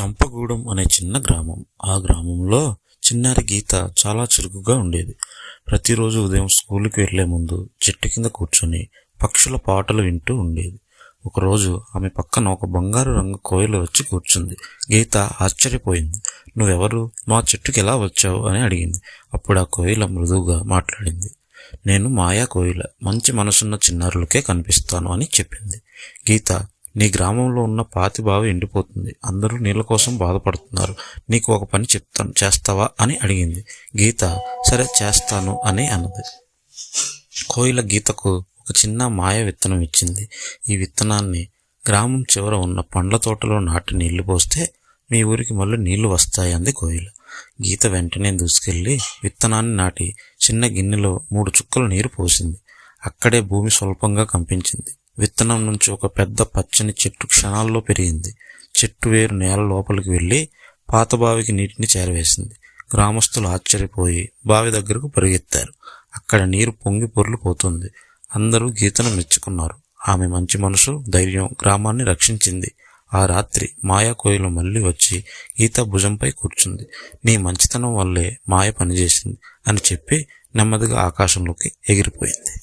చంపగూడెం అనే చిన్న గ్రామం. ఆ గ్రామంలో చిన్నారి గీత చాలా చురుకుగా ఉండేది. ప్రతిరోజు ఉదయం స్కూల్కి వెళ్ళే ముందు చెట్టు కింద కూర్చొని పక్షుల పాటలు వింటూ ఉండేది. ఒకరోజు ఆమె పక్కన ఒక బంగారు రంగు కోయిల వచ్చి కూర్చుంది. గీత ఆశ్చర్యపోయింది. నువ్వెవరు? మా చెట్టుకి ఎలా వచ్చావు? అని అడిగింది. అప్పుడు ఆ కోయిల మృదువుగా మాట్లాడింది. నేను మాయా కోయిల. మంచి మనసున్న చిన్నారులకే కనిపిస్తాను అని చెప్పింది. గీత నీ గ్రామంలో ఉన్న పాతి బావి ఎండిపోతుంది. అందరూ నీళ్ళ కోసం బాధపడుతున్నారు. నీకు ఒక పని చెప్తాను. చేస్తావా అని అడిగింది. గీత సరే చేస్తాను అని అన్నది. కోయిల గీతకు ఒక చిన్న మాయ విత్తనం ఇచ్చింది. ఈ విత్తనాన్ని గ్రామం చివర ఉన్న పండ్ల తోటలో నాటి నీళ్ళు పోస్తే మీ ఊరికి మళ్ళీ నీళ్ళు వస్తాయి అంది కోయిల. గీత వెంటనే దూసుకెళ్ళి విత్తనాన్ని నాటి చిన్న గిన్నెలో మూడు చుక్కలు నీరు పోసింది. అక్కడే భూమి స్వల్పంగా కంపించింది. విత్తనం నుంచి ఒక పెద్ద పచ్చని చెట్టు క్షణాల్లో పెరిగింది. చెట్టు వేరు నేల లోపలికి వెళ్ళి పాత బావికి నీటిని చేరవేసింది. గ్రామస్తులు ఆశ్చర్యపోయి బావి దగ్గరకు పరిగెత్తారు. అక్కడ నీరు పొంగి పొర్లిపోతుంది అందరూ గీతను మెచ్చుకున్నారు. ఆమె మంచి మనసు ధైర్యం గ్రామాన్ని రక్షించింది. ఆ రాత్రి మాయా కోయిల మళ్ళీ వచ్చి గీత భుజంపై కూర్చుంది. నీ మంచితనం వల్లే మాయ పనిచేసింది అని చెప్పి నెమ్మదిగా ఆకాశంలోకి ఎగిరిపోయింది.